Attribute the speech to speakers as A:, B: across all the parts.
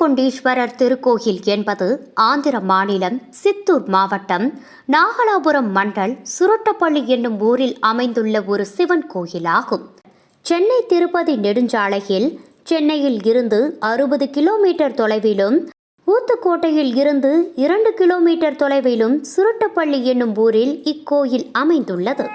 A: பள்ளிகொண்டீஸ்வரர் திருக்கோயில் என்பது ஆந்திர மாநிலம் சித்தூர் மாவட்டம் நாகலாபுரம் மண்டல் சுருட்டப்பள்ளி என்னும் ஊரில் அமைந்துள்ள ஒரு சிவன் கோயிலாகும். சென்னை திருப்பதி நெடுஞ்சாலையில் சென்னையில் இருந்து அறுபது கிலோமீட்டர் தொலைவிலும் ஊத்துக்கோட்டையில் இருந்து இரண்டு கிலோமீட்டர் தொலைவிலும் சுருட்டப்பள்ளி என்னும் ஊரில் இக்கோயில் அமைந்துள்ளது.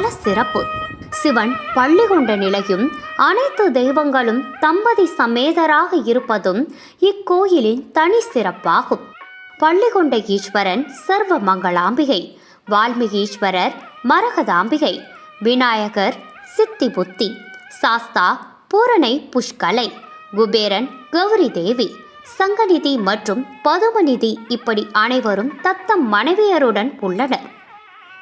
A: தல சிறப்பு. சிவன் பள்ளி கொண்ட நிலையும் அனைத்து தெய்வங்களும் தம்பதி சமேதராக இருப்பதும் இக்கோயிலின் தனி சிறப்பாகும். பள்ளி கொண்ட ஈஸ்வரன் சர்வ மங்களாம்பிகை வால்மீகீஸ்வரர் மரகதாம்பிகை விநாயகர் சித்தி புத்தி சாஸ்தா பூரணை புஷ்கலை குபேரன் கௌரி தேவி சங்கநிதி மற்றும் பதுமநிதி இப்படி அனைவரும் தத்தம் மனைவியருடன் உள்ளனர்.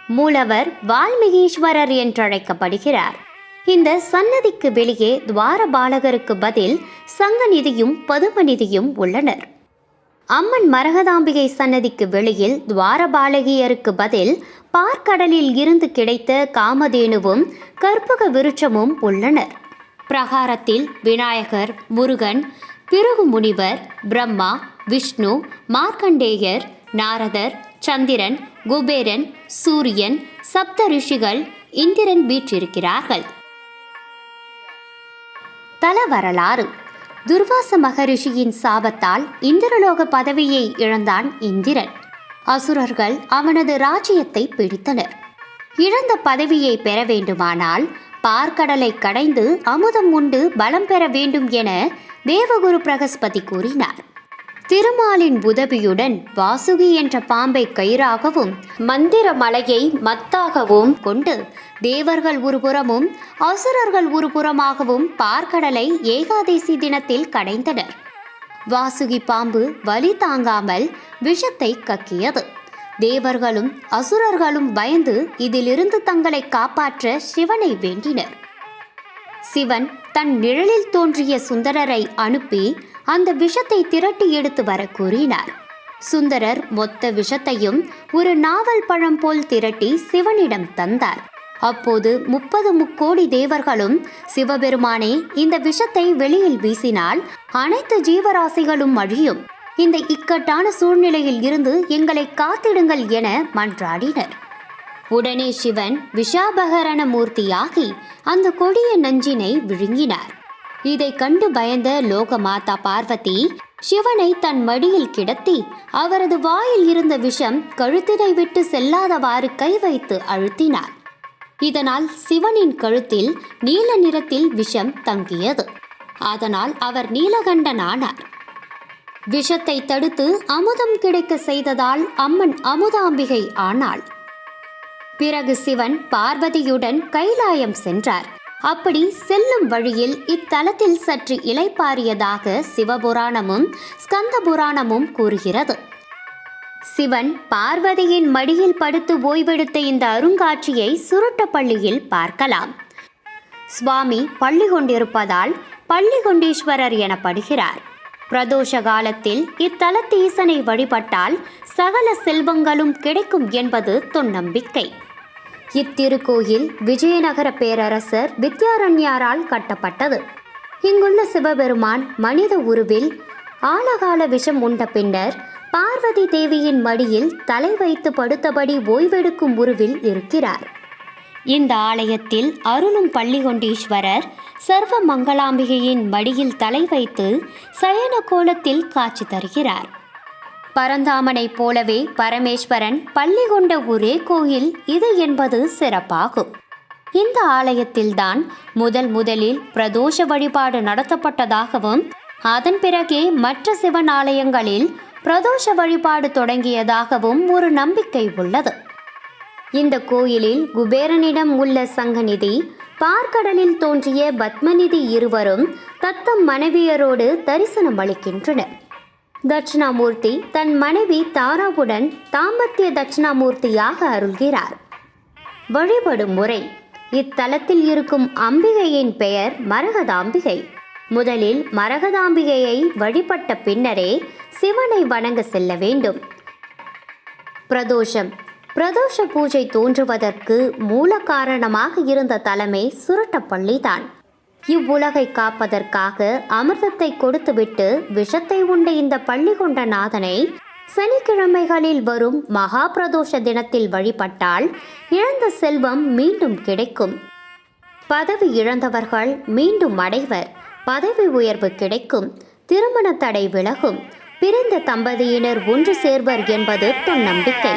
A: மூலவர் வால்மீகீஸ்வரர் என்றழைக்கப்படுகிறார். இந்த சன்னதிக்கு வெளியே துவாரபாலகருக்கு பதில் சங்கநிதியும் பதுமநிதியும் உள்ளனர். அம்மன் மரகதாம்பிகை சன்னதிக்கு வெளியில் துவாரபாலகியருக்கு பதில் பார்க்கடலில் இருந்து கிடைத்த காமதேனுவும் கற்பக விருட்சமும் உள்ளனர். பிரகாரத்தில் விநாயகர் முருகன் பிருகு முனிவர் பிரம்மா விஷ்ணு மார்க்கண்டேயர் நாரதர் சந்திரன் குபேரன் சூரியன் சப்த ரிஷிகள் இந்திரன் வீற்றிருக்கிறார்கள். தல வரலாறு. துர்வாச மகரிஷியின் சாபத்தால் இந்திரலோக பதவியை இழந்தான் இந்திரன். அசுரர்கள் அவனது ராஜ்யத்தை பிடித்தனர். இழந்த பதவியை பெற வேண்டுமானால் பார்க்கடலை கடைந்து அமுதம் உண்டு பலம் பெற வேண்டும் என தேவகுரு பிரகஸ்பதி கூறினார். திருமாலின் உதவியுடன் வாசுகி என்ற பாம்பை கயிறாகவும் மந்திர மலையை மத்தாகவும் கொண்டு தேவர்கள் ஒருபுறமும் அசுரர்கள் ஒருபுறமாகவும் பார்க்கடலை ஏகாதேசி தினத்தில் கடைந்தனர். வாசுகி பாம்பு வலி தாங்காமல் விஷத்தை கக்கியது. தேவர்களும் அசுரர்களும் பயந்து இதிலிருந்து தங்களை காப்பாற்ற சிவனை வேண்டினர். சிவன் தன் நிழலில் தோன்றிய சுந்தரரை அனுப்பி அந்த விஷத்தை திரட்டி எடுத்து வர கூறினார். சுந்தரர் மொத்த விஷத்தையும் ஒரு நாவல் பழம் போல் திரட்டி சிவனிடம் தந்தார். அப்போது முப்பது முக்கோடி தேவர்களும் சிவபெருமானே இந்த விஷத்தை வெளியில் வீசினால் அனைத்து ஜீவராசிகளும் அழியும் இந்த இக்கட்டான சூழ்நிலையில் இருந்து எங்களை காத்திடுங்கள் என மன்றாடினர். உடனே சிவன் விஷாபகரண மூர்த்தியாகி அந்த கொடிய நஞ்சினை விழுங்கினார். இதை கண்டு பயந்த லோகமாதா பார்வதி சிவனை தன் மடியில் கிடத்தி அவரது வாயில் இருந்த விஷம் கழுத்தினை விட்டு செல்லாதவாறு கை வைத்து அழுத்தினார். இதனால் சிவனின் கழுத்தில் நீல நிறத்தில் விஷம் தங்கியது. அதனால் அவர் நீலகண்டனானார். விஷத்தை தடுத்து அமுதம் கிடைக்க செய்ததால் அம்மன் அமுதாம்பிகை ஆனாள். பிறகு சிவன் பார்வதியுடன் கைலாயம் சென்றார். அப்படி செல்லும் வழியில் இத்தலத்தில் சற்று இலைப்பாரியதாக சிவபுராணமும் ஸ்கந்த புராணமும் கூறுகிறது. சிவன் பார்வதியின் மடியில் படுத்து ஓய்வெடுத்த இந்த அருங்காட்சியை சுருட்டப்பள்ளியில் பார்க்கலாம். சுவாமி பள்ளி கொண்டிருப்பதால் பள்ளி கொண்டீஸ்வரர் எனப்படுகிறார். பிரதோஷ காலத்தில் இத்தலத்து ஈசனை வழிபட்டால் சகல செல்வங்களும் கிடைக்கும் என்பது தொன்னம்பிக்கை. இத்திருக்கோயில் விஜயநகர பேரரசர் வித்யாரண்யாரால் கட்டப்பட்டது. இங்குள்ள சிவபெருமான் மனித உருவில் ஆழகால விஷம் உண்ட பின்னர் பார்வதி தேவியின் மடியில் தலை வைத்து படுத்தபடி ஓய்வெடுக்கும் உருவில் இருக்கிறார். இந்த ஆலயத்தில் அருளும் பள்ளிகொண்டீஸ்வரர் சர்வ மங்களாம்பிகையின் மடியில் தலை வைத்து சயன கோலத்தில் காட்சி தருகிறார். பரந்தாமனைப் போலவே பரமேஸ்வரன் பள்ளி கொண்ட ஒரே கோயில் இது என்பது சிறப்பாகும். இந்த ஆலயத்தில்தான் முதல் முதலில் பிரதோஷ வழிபாடு நடத்தப்பட்டதாகவும் அதன் பிறகே மற்ற சிவன் ஆலயங்களில் பிரதோஷ வழிபாடு தொடங்கியதாகவும் ஒரு நம்பிக்கை உள்ளது. இந்த கோயிலில் குபேரனிடம் உள்ள சங்கநிதி பார்க்கடலில் தோன்றிய பத்மநிதி இருவரும் தத்தம் மனைவியரோடு தரிசனம் அளிக்கின்றனர் தட்சிணாமூர்த்தி தன் மனைவி தாராவுடன் தாம்பத்திய தட்சிணாமூர்த்தியாக அருள்கிறார். வழிபடும் முறை இத்தலத்தில் இருக்கும் அம்பிகையின் பெயர் மரகதாம்பிகை. முதலில் மரகதாம்பிகையை வழிபட்ட பின்னரே சிவனை வணங்க செல்ல வேண்டும். பிரதோஷம் பிரதோஷ பூஜை தோன்றுவதற்கு மூல காரணமாக இருந்த தலமே சுரட்டப்பள்ளிதான். இவ்வுலகை காப்பதற்காக அமிர்தத்தை கொடுத்துவிட்டு விஷத்தை உண்ட இந்த பள்ளி கொண்ட நாதனை சனிக்கிழமைகளில் வரும் மகா பிரதோஷ தினத்தில் வழிபட்டால் இழந்த செல்வம் மீண்டும் கிடைக்கும். பதவி இழந்தவர்கள் மீண்டும் அடைவர். பதவி உயர்வு கிடைக்கும். திருமண தடை விலகும். பிரிந்த தம்பதியினர் ஒன்று சேர்வர் என்பது தொன்னம்பிக்கை.